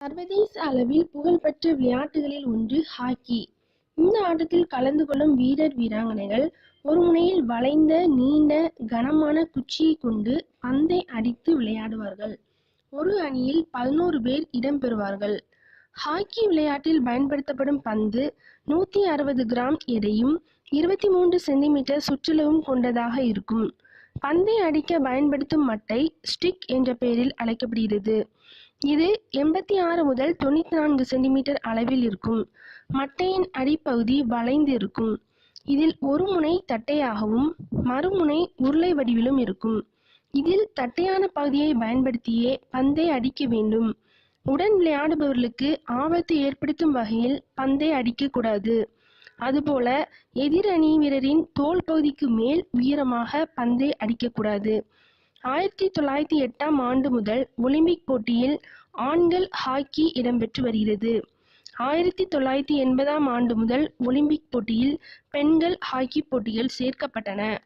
சர்வதேச அளவில் புகழ்பெற்ற விளையாட்டுகளில் ஒன்று ஹாக்கி. இந்த ஆட்டத்தில் கலந்து கொள்ளும் வீரர் வீராங்கனைகள் ஒரு முனையில் வளைந்த நீண்ட கனமான குச்சியைக் கொண்டு பந்தை அடித்து விளையாடுவார்கள். ஒரு அணியில் பதினோரு பேர் இடம்பெறுவார்கள் ஹாக்கி விளையாட்டில் பயன்படுத்தப்படும் பந்து நூற்றி அறுபது கிராம் எடையும் இருபத்தி மூன்று சென்டிமீட்டர் சுற்றளவும் கொண்டதாக இருக்கும். பந்தை அடிக்க பயன்படுத்தும் மட்டை ஸ்டிக் என்ற பெயரில் அழைக்கப்படுகிறது. இது எண்பத்தி ஆறு முதல் தொண்ணூற்றி நான்கு சென்டிமீட்டர் அளவில் இருக்கும். மட்டையின் அடிப்பகுதி வளைந்து இருக்கும். இதில் ஒரு முனை தட்டையாகவும் மறுமுனை உருளை வடிவிலும் இருக்கும். இதில் தட்டையான பகுதியை பயன்படுத்தியே பந்தை அடிக்க வேண்டும். உடன் விளையாடுபவர்களுக்கு ஆபத்து ஏற்படுத்தும் வகையில் பந்தை அடிக்கக்கூடாது அதுபோல எதிரணி வீரரின் தோல் பகுதிக்கு மேல் உயரமாக பந்தை அடிக்கக்கூடாது. ஆயிரத்தி தொள்ளாயிரத்தி எட்டாம் ஆண்டு முதல் ஒலிம்பிக் போட்டியில் ஆண்கள் ஹாக்கி இடம்பெற்று வருகிறது. ஆயிரத்தி தொள்ளாயிரத்தி எண்பதாம் ஆண்டு முதல் ஒலிம்பிக் போட்டியில் பெண்கள் ஹாக்கி போட்டிகள் சேர்க்கப்பட்டன.